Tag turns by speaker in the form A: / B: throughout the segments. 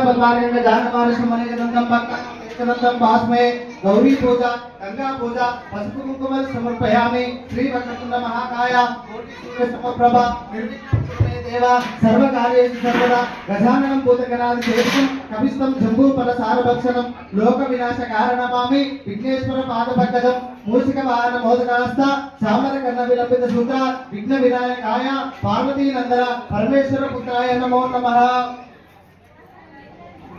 A: ಬಂಗಾರದಿಂದ ಜಾನಮಾನುಷ ಮನೆಗೆ ನಂದಂ ಪಕ್ಕ ನಂದಂ ಭಾಸ್ಮೆ ಗೌರಿ ಪೂಜಾ ಗಂಗಾ ಪೂಜಾ పార్వతీ నందన పరమేశ్వర పుత్రాయ నమో నమ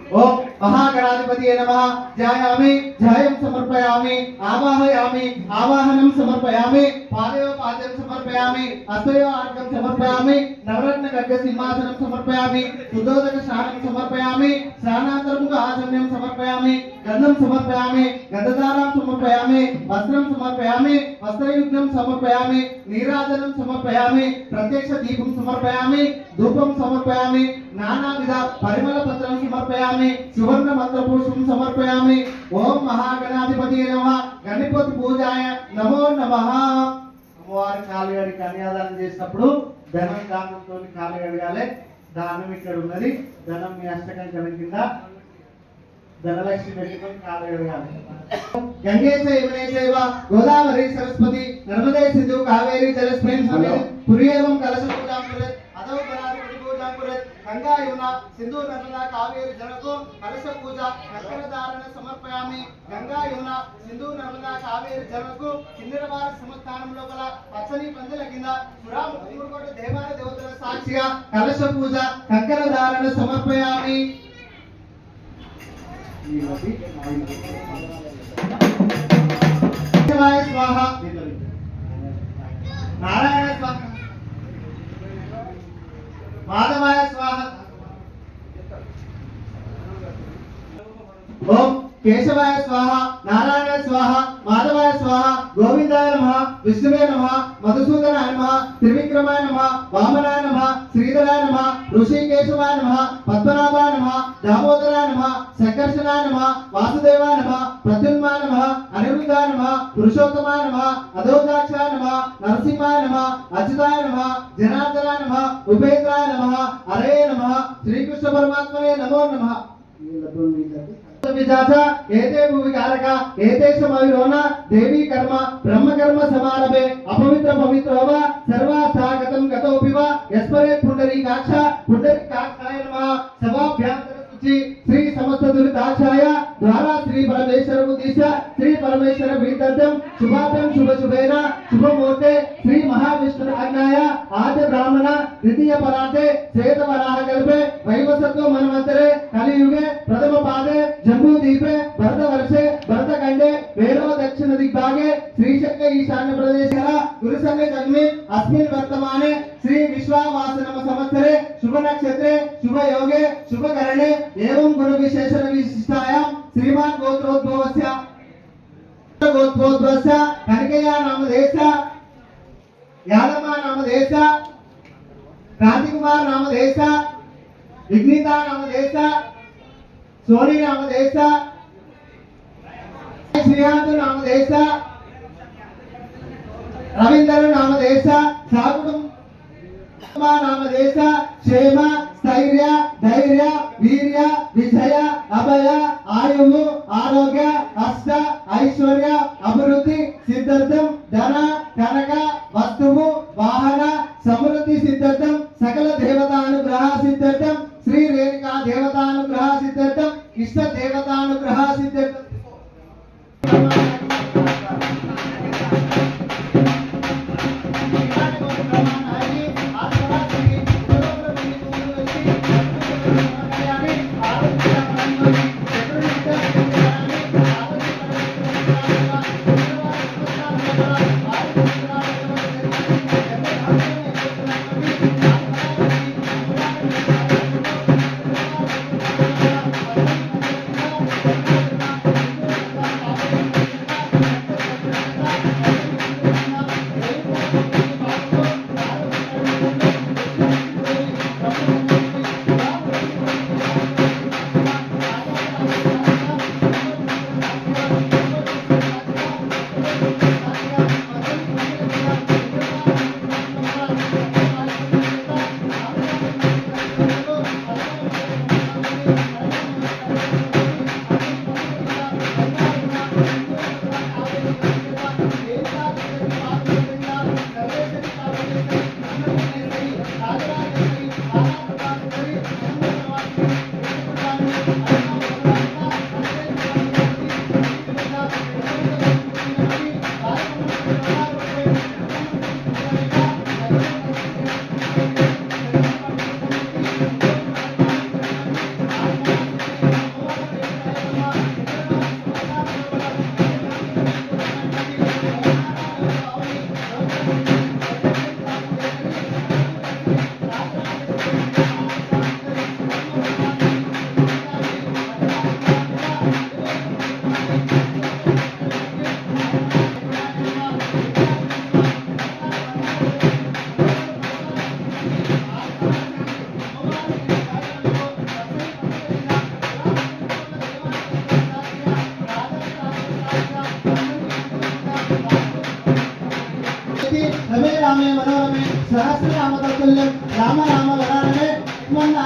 A: ఓం మహాగణాధిపతి నమ. ధ్యాయామి ధ్యాయం సమర్పయామి ఆవాహయామి ఆవాహనం సమర్పయామి పాదయో పాద్యం సమర్పయామి అస్తయో ఆర్గం సమర్పయామి నవరత్న గర్గ సింహాసనం సమర్పయామి సుదోదక స్నానం సమర్పయామి స్నానాంతరముఖ ఆసన్యం సమర్పయామి గంధం సమర్పయామి గంధదారం సమర్పయామి వస్త్రం సమర్పయామి వస్త్రయుగ్నం సమర్పయామి నీరాజనం సమర్పయామి ప్రత్యక్ష దీపం సమర్పయామి ధూపం సమర్పయామి నానావిధ పరిమళ పత్రం సమర్పయామి సువర్ణ మంత్రపుష్పం సమర్పయామి. ఓం మహాగణాధిపతి నమ. గణపతి పూజాయ నమో నమః. అమ్మవారి కాలు గడి కన్యాదానం చేసినప్పుడు ధనం దానంతో కాలు దానం ఇక్కడ ఉన్నది. ధనం మీ అష్టకం కింద ధనలక్ష్మి పెట్టుకొని కాలు గడగాలి గంగే చైవనే చైవ గోదావరి సరస్వతి నర్మదే సింధు కావేరి జలస్మిన్ పురియేవం కలశ గంగా యమున సింధు నర్మద కావేరి జలకు కలశ పూజ కంకణ ధారణ సమర్పయామి. గంగా యమున సింధు నర్మద కావేరి జలకు కిన్నెరవారి సంస్థానం గల పచ్చని పందుల కింద సురాముఖుడు దేవాల దేవతల సాక్షిగా కలశ పూజ కంకణ ధారణ సమర్పయామి నారాయణ స్వాహ మాధవాయ స్వాహ ఓం కేశవాయ స్వాహ నారాయణ స్వాహ మాధవాయ స్వాహ గోవిందాయ నమ విష్ణువే నమ మధుసూదనాయ నమ త్రివిక్రమాయ నమ వామనాయ నమ శ్రీధరాయ నమ ఋషికేశవాయ నమ పద్మనాభాయ నమ దామోదరాయ నమ సంకర్షణాయ నమ వాసుదేవాయ నమ ప్రత్యున్మాయ నమ అనిరుద్ధాయ నమ పురుషోత్తమాయ నమ అధోదాక్షాయ నమ నరసింహాయ నమ అచ్యుతాయ నమ జనార్దనాయ నమ ఉపేంద్రాయ నమ హరే నమ శ్రీకృష్ణ పరమాత్మనే నమో నమ. విజాత ఏతే భూమి కారక ఏతేష మవిరోన దేవీ కర్మ బ్రహ్మ కర్మ సమారభే అపవిత్ర పవిత్రోవ సర్వాస్థాగతం గతోపివ వా పుండరీకాక్ష పుండరీ భరత వర్షే భరత ఖండే వేరవ దక్షిణ దిగ్భాగే శ్రీశక్త ఈశాన్య ప్రదేశ గురు సంఘ జన్మి అస్మిన్ వర్తమానే శ్రీ విశ్వావాసనమ సంవత్సరే శుభ నక్షత్రే శుభ యోగే శుభ కరణే ఏవం గురు విశేషణ విశిష్టాయాం శ్రీమాన్ గోత్రోద్భవస్య. గోత్రోద్భవస్య కనకయ్య నామదేశ యాదమ్మ నామదేశ క్రాంతికుమార్ నామదేశ విఘ్నిత నామదేశ సోని నామదేశ శ్రీకాంత్ నామదేశ రవీందర్ నామదేశ సాగుడు నామదేశ క్షేమ స్థైర్య ధైర్య వీర్య విజయ అభయ ఆయుము ఆరోగ్య అష్ట ఐశ్వర్య ఇది రమే రామే మనోరమే సహస్రనామ తత్తుల్యం రామ రామ వరారమే మొన్న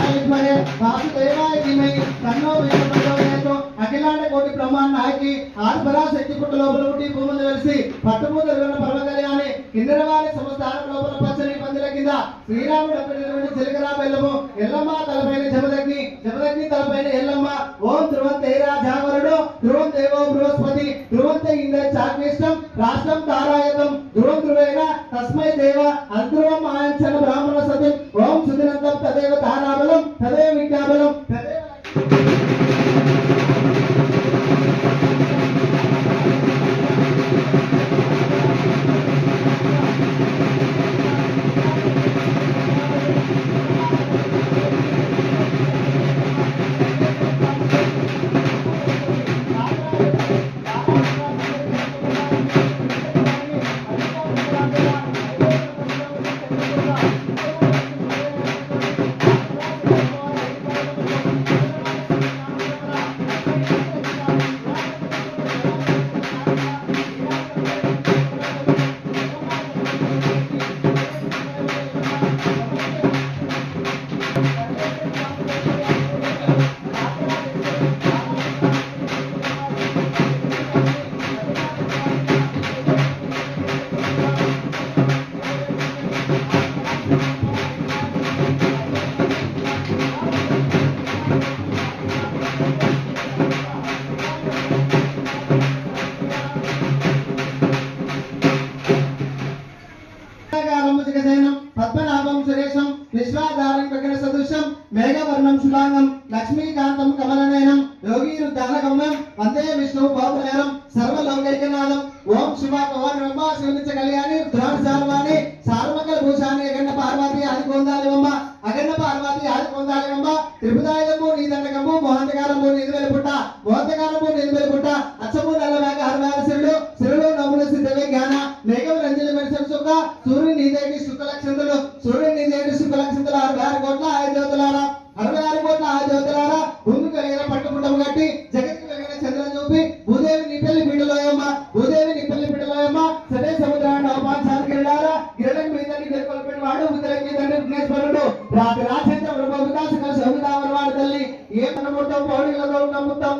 A: ఆయుష్మరే వాసుదేవాయ ధీమహి తన్నో వీర ప్రచోదయాత్ అఖిలాండ కోటి బ్రహ్మాండ నాయకి ఆదిపరా శక్తి పుట్ట లోపల ఉండి భూములు వెలిసి పట్టుమూత పర్వ కళ్యాణి కిన్నెరవారి సంస్థానం లోపల పచ్చని పందిల కింద శ్రీరాముడు అప్పటి చిలకరా బెల్లము ఎల్లమ్మ తలపైన జమద లక్ష్మీకాంతం కమలనయనం యోగీరుద్ధానగమ్యం వందే పాపనయనం సర్వ లౌకైకనాథం. ఓం శివ పవన్ బ్రహ్మ శివనిచ్చ కళ్యాణి రుద్రాణ సార్వాణి సార్వకల భూషాన్ని అగన్న పార్వతి ఆది కొందాలివమ్మ అగన్న పార్వతి ఆది కొందాలివమ్మ త్రిపుదాయుధము నీ దండకము మోహంతకారము నీది వెలుపుట మోహంతకారము నీది వెలుపుట అచ్చము నల్లమేఘ హరవేల శివుడు శివుడు నమ్ముల సిద్ధవే జ్ఞాన మేఘం రంజన మెరిసిన సుఖ సూర్యుని నీదేవి శుక్ల శుక్లక్షంతులు సూర్యుని నీదేవి శుక్లక్షంతులు అరవై ఆరు వేల కోట్ల ఆరు జ్యోతులారా పౌడిలతో నమ్ముతాం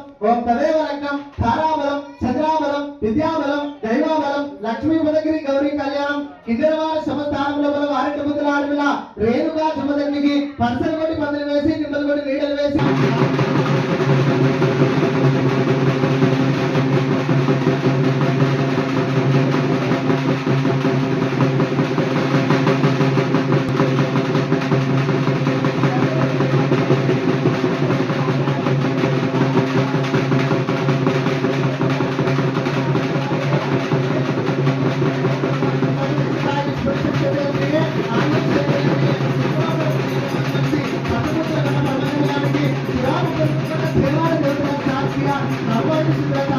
A: సాక్షిగా